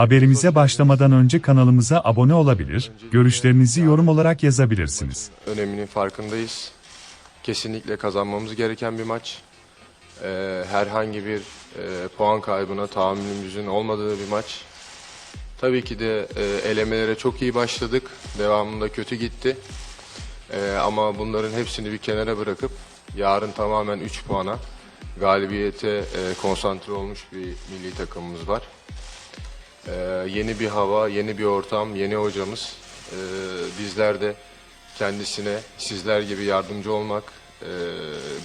Haberimize başlamadan önce kanalımıza abone olabilir, görüşlerinizi yorum olarak yazabilirsiniz. öneminin farkındayız. Kesinlikle kazanmamız gereken bir maç. Ee, herhangi bir e, puan kaybına tahammülümüzün olmadığı bir maç. Tabii ki de e, elemelere çok iyi başladık. Devamında kötü gitti. Ee, ama bunların hepsini bir kenara bırakıp yarın tamamen 3 puana galibiyete e, konsantre olmuş bir milli takımımız var. Ee, yeni bir hava, yeni bir ortam, yeni hocamız. Ee, bizler de kendisine sizler gibi yardımcı olmak, e,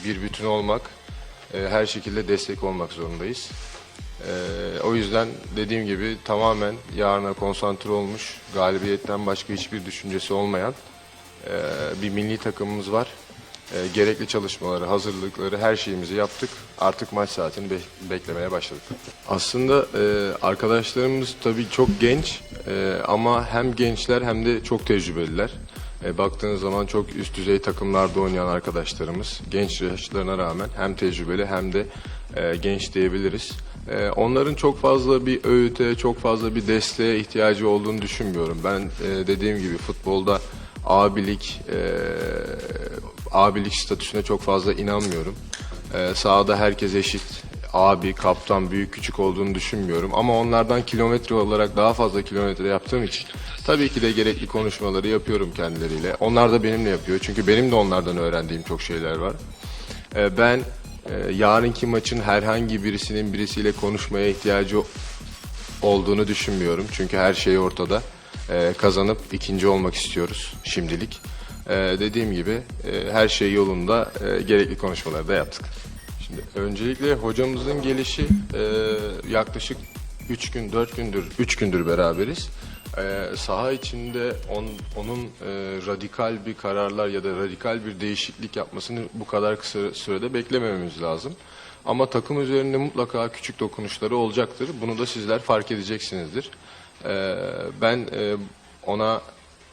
bir bütün olmak, e, her şekilde destek olmak zorundayız. Ee, o yüzden dediğim gibi tamamen yarına konsantre olmuş, galibiyetten başka hiçbir düşüncesi olmayan e, bir milli takımımız var. E, gerekli çalışmaları, hazırlıkları, her şeyimizi yaptık. Artık maç saatini be- beklemeye başladık. Aslında e, arkadaşlarımız tabii çok genç e, ama hem gençler hem de çok tecrübeliler. E, baktığınız zaman çok üst düzey takımlarda oynayan arkadaşlarımız genç yaşlarına rağmen hem tecrübeli hem de e, genç diyebiliriz. E, onların çok fazla bir öğüte, çok fazla bir desteğe ihtiyacı olduğunu düşünmüyorum. Ben e, dediğim gibi futbolda abilik, e, abilik statüsüne çok fazla inanmıyorum. E, sahada herkes eşit. Abi, kaptan, büyük küçük olduğunu düşünmüyorum. Ama onlardan kilometre olarak daha fazla kilometre yaptığım için tabii ki de gerekli konuşmaları yapıyorum kendileriyle. Onlar da benimle yapıyor. Çünkü benim de onlardan öğrendiğim çok şeyler var. E, ben e, yarınki maçın herhangi birisinin birisiyle konuşmaya ihtiyacı olduğunu düşünmüyorum. Çünkü her şey ortada. Ee, kazanıp ikinci olmak istiyoruz şimdilik. Ee, dediğim gibi e, her şey yolunda e, gerekli konuşmaları da yaptık. Şimdi öncelikle hocamızın gelişi e, yaklaşık 3 gün 4 gündür 3 gündür beraberiz. Ee, saha içinde on- onun e, radikal bir kararlar ya da radikal bir değişiklik yapmasını bu kadar kısa sürede beklemememiz lazım. Ama takım üzerinde mutlaka küçük dokunuşları olacaktır. Bunu da sizler fark edeceksinizdir. Ee, ben e, ona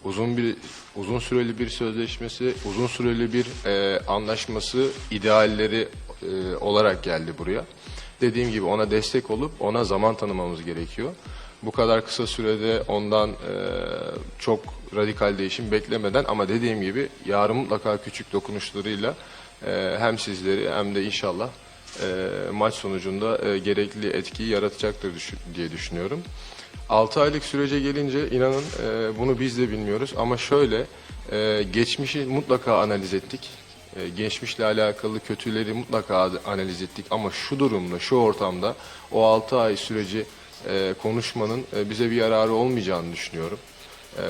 uzun bir uzun süreli bir sözleşmesi, uzun süreli bir e, anlaşması idealleri e, olarak geldi buraya. Dediğim gibi ona destek olup ona zaman tanımamız gerekiyor. Bu kadar kısa sürede ondan e, çok radikal değişim beklemeden ama dediğim gibi yarın mutlaka küçük dokunuşlarıyla e, hem sizleri hem de inşallah e, maç sonucunda e, gerekli etkiyi yaratacaktır düşün- diye düşünüyorum. 6 aylık sürece gelince inanın e, bunu biz de bilmiyoruz ama şöyle e, geçmişi mutlaka analiz ettik. E, geçmişle alakalı kötüleri mutlaka analiz ettik ama şu durumda, şu ortamda o 6 ay süreci e, konuşmanın e, bize bir yararı olmayacağını düşünüyorum. Ee,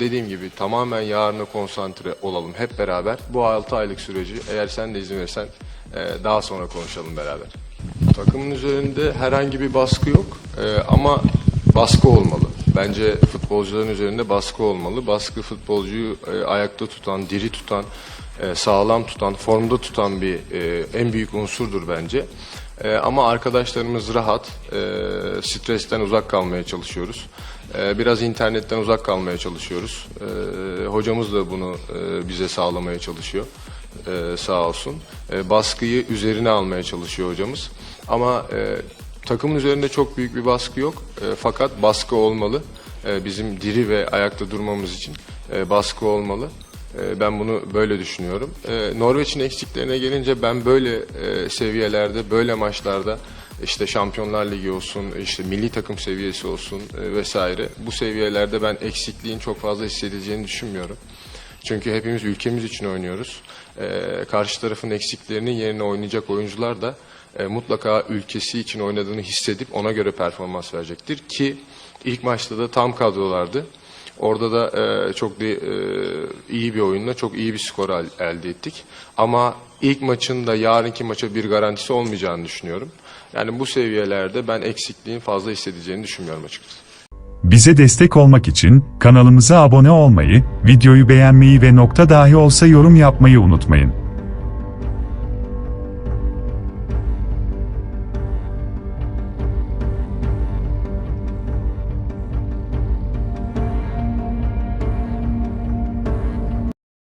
dediğim gibi tamamen yarına konsantre olalım hep beraber. Bu 6 aylık süreci eğer sen de izin verirsen e, daha sonra konuşalım beraber. Takımın üzerinde herhangi bir baskı yok e, ama baskı olmalı. Bence futbolcuların üzerinde baskı olmalı. Baskı futbolcuyu e, ayakta tutan, diri tutan, e, sağlam tutan, formda tutan bir e, en büyük unsurdur bence. E, ama arkadaşlarımız rahat, e, stresten uzak kalmaya çalışıyoruz. E, biraz internetten uzak kalmaya çalışıyoruz. E, hocamız da bunu e, bize sağlamaya çalışıyor. E, sağ olsun. Baskıyı üzerine almaya çalışıyor hocamız. Ama e, takımın üzerinde çok büyük bir baskı yok. Fakat baskı olmalı. Bizim diri ve ayakta durmamız için e, baskı olmalı. E, Ben bunu böyle düşünüyorum. E, Norveç'in eksiklerine gelince ben böyle e, seviyelerde, böyle maçlarda işte Şampiyonlar Ligi olsun, işte milli takım seviyesi olsun e, vesaire bu seviyelerde ben eksikliğin çok fazla hissedileceğini düşünmüyorum. Çünkü hepimiz ülkemiz için oynuyoruz. E, karşı tarafın eksiklerinin yerine oynayacak oyuncular da e, mutlaka ülkesi için oynadığını hissedip ona göre performans verecektir ki ilk maçta da tam kadrolardı. Orada da e, çok de, e, iyi bir oyunla çok iyi bir skor el- elde ettik. Ama ilk maçın da yarınki maça bir garantisi olmayacağını düşünüyorum. Yani bu seviyelerde ben eksikliğin fazla hissedeceğini düşünmüyorum açıkçası. Bize destek olmak için kanalımıza abone olmayı, videoyu beğenmeyi ve nokta dahi olsa yorum yapmayı unutmayın.